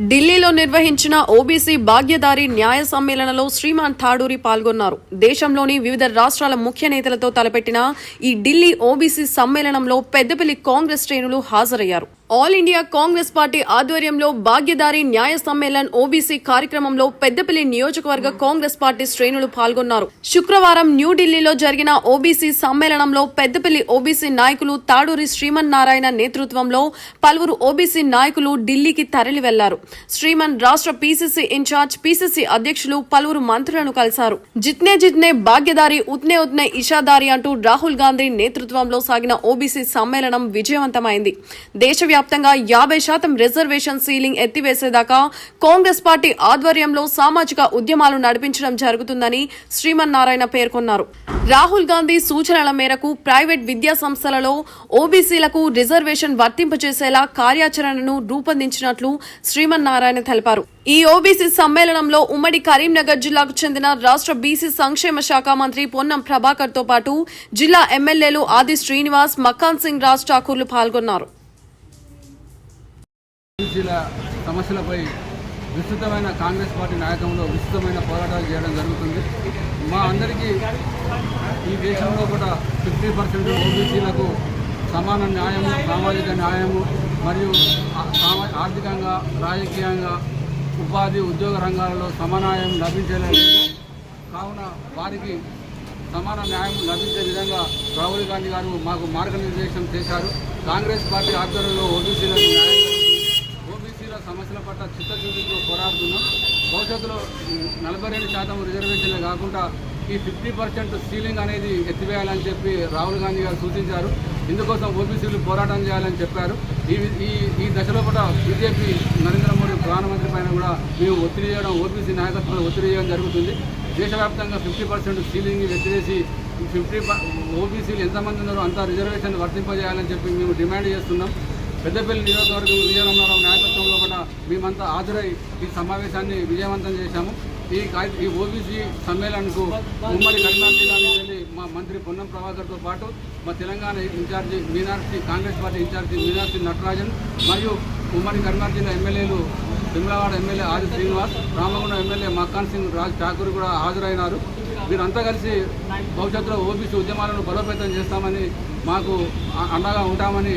ఢిల్లీలో నిర్వహించిన ఓబీసీ భాగ్యదారి న్యాయ సమ్మేళనలో శ్రీమాన్ థాడూరి పాల్గొన్నారు. దేశంలోని వివిధ రాష్ట్రాల ముఖ్య నేతలతో తలపెట్టిన ఈ ఢిల్లీ ఓబీసీ సమ్మేళనంలో పెద్దపల్లి కాంగ్రెస్ శ్రేణులు హాజరయ్యారు. ఆల్ ఇండియా కాంగ్రెస్ పార్టీ ఆధ్వర్యంలో భాగ్యదారి న్యాయ సమ్మేళన్ ఓబీసీ కార్యక్రమంలో పెద్దపల్లి నియోజకవర్గ కాంగ్రెస్ పార్టీ శ్రేణులు పాల్గొన్నారు. శుక్రవారం న్యూఢిల్లీలో జరిగిన ఓబీసీ సమ్మేళనంలో పెద్దపల్లి ఓబీసీ నాయకులు తాడూరి శ్రీమన్ నారాయణ నేతృత్వంలో పలువురు ఓబీసీ నాయకులు ఢిల్లీకి తరలి వెళ్ళారు శ్రీమన్ రాష్ట్ర పీసీసీ ఇన్ఛార్జ్ పీసీసీ అధ్యక్షులు పలువురు మంత్రులను కలిశారు. జిత్నే జిత్నే భాగ్యదారి ఉత్నే ఉత్నే ఇషాదారి అంటూ రాహుల్ గాంధీ నేతృత్వంలో సాగిన ఓబీసీ సమ్మేళనం విజయవంతమైంది. దేశ దేశవ్యాప్తంగా యాభై శాతం రిజర్వేషన్ సీలింగ్ ఎత్తివేసేదాకా కాంగ్రెస్ పార్టీ ఆధ్వర్యంలో సామాజిక ఉద్యమాలు నడిపించడం జరుగుతుందని శ్రీమన్నారాయణ పేర్కొన్నారు. రాహుల్ గాంధీ సూచనల మేరకు ప్రైవేట్ విద్యా సంస్థలలో ఓబీసీలకు రిజర్వేషన్ వర్తింపజేసేలా కార్యాచరణను రూపొందించినట్లు శ్రీమన్నారాయణ తెలిపారు. ఈ ఓబీసీ సమ్మేళనంలో ఉమ్మడి కరీంనగర్ జిల్లాకు చెందిన రాష్ట్ర బీసీ సంక్షేమ శాఖ మంత్రి పొన్నం ప్రభాకర్తో పాటు జిల్లా ఎమ్మెల్యేలు ఆది శ్రీనివాస్ మక్కాన్ సింగ్ రాజ్ ఠాకూర్లు పాల్గొన్నారు. ఎస్సీల సమస్యలపై విస్తృతమైన కాంగ్రెస్ పార్టీ నాయకంలో విస్తృతమైన పోరాటాలు చేయడం జరుగుతుంది. మా అందరికీ ఈ దేశంలో కూడా ఫిఫ్టీ పర్సెంట్ ఓబీసీలకు సమాన న్యాయము సామాజిక న్యాయము మరియు సామా- ఆర్థికంగా రాజకీయంగా ఉపాధి ఉద్యోగ రంగాలలో సమానాయం లభించలేదు కావున వారికి సమాన న్యాయం లభించే విధంగా రాహుల్ గాంధీ గారు మాకు మార్గనిర్దేశం చేశారు. కాంగ్రెస్ పార్టీ ఆధ్వర్యంలో ఓబీసీలకు న్యాయం సమస్యల పట్ల చిత్తశుద్ధితో పోరాడుతున్నాం. భవిష్యత్తులో నలభై రెండు శాతం రిజర్వేషన్లే కాకుండా ఈ ఫిఫ్టీ పర్సెంట్ సీలింగ్ అనేది ఎత్తివేయాలని చెప్పి రాహుల్ గాంధీ గారు సూచించారు. ఇందుకోసం ఓబీసీలు పోరాటం చేయాలని చెప్పారు. ఈ ఈ ఈ దశలో కూడా బీజేపీ నరేంద్ర మోడీ ప్రధానమంత్రి పైన కూడా మేము ఒత్తిడి చేయడం ఓబీసీ నాయకత్వంలో ఒత్తిడి చేయడం జరుగుతుంది. దేశవ్యాప్తంగా ఫిఫ్టీ పర్సెంట్ సీలింగ్ ఎత్తివేసి ఫిఫ్టీ ఓబీసీలు ఎంతమంది ఉన్నారో అంత రిజర్వేషన్ వర్తింపజేయాలని చెప్పి మేము డిమాండ్ చేస్తున్నాం. పెద్దపల్లి నియోజకవర్గం విజయనగరం నాయకత్వంలో కూడా మేమంతా హాజరై ఈ సమావేశాన్ని విజయవంతం చేశాము. ఈ ఈ ఓబీసీ సమ్మేళనకు ఉమ్మడి కరీంనగర్ జిల్లా నుంచి వెళ్ళి మా మంత్రి పొన్నం ప్రభాకర్తో పాటు మా Telangana incharge Meenakshi Congress party incharge Meenakshi Natarajan మరియు ఉమ్మడి కరీంనగర్ జిల్లా ఎమ్మెల్యేలు తిమ్లవాడ ఎమ్మెల్యే ఆది శ్రీనివాస్ రామగుండం ఎమ్మెల్యే మక్కాన్ సింగ్ రాజ్ ఠాకూర్ కూడా హాజరైనారు. వీరంతా కలిసి భవిష్యత్తులో ఓబీసీ ఉద్యమాలను బలోపేతం చేస్తామని మాకు అండగా ఉంటామని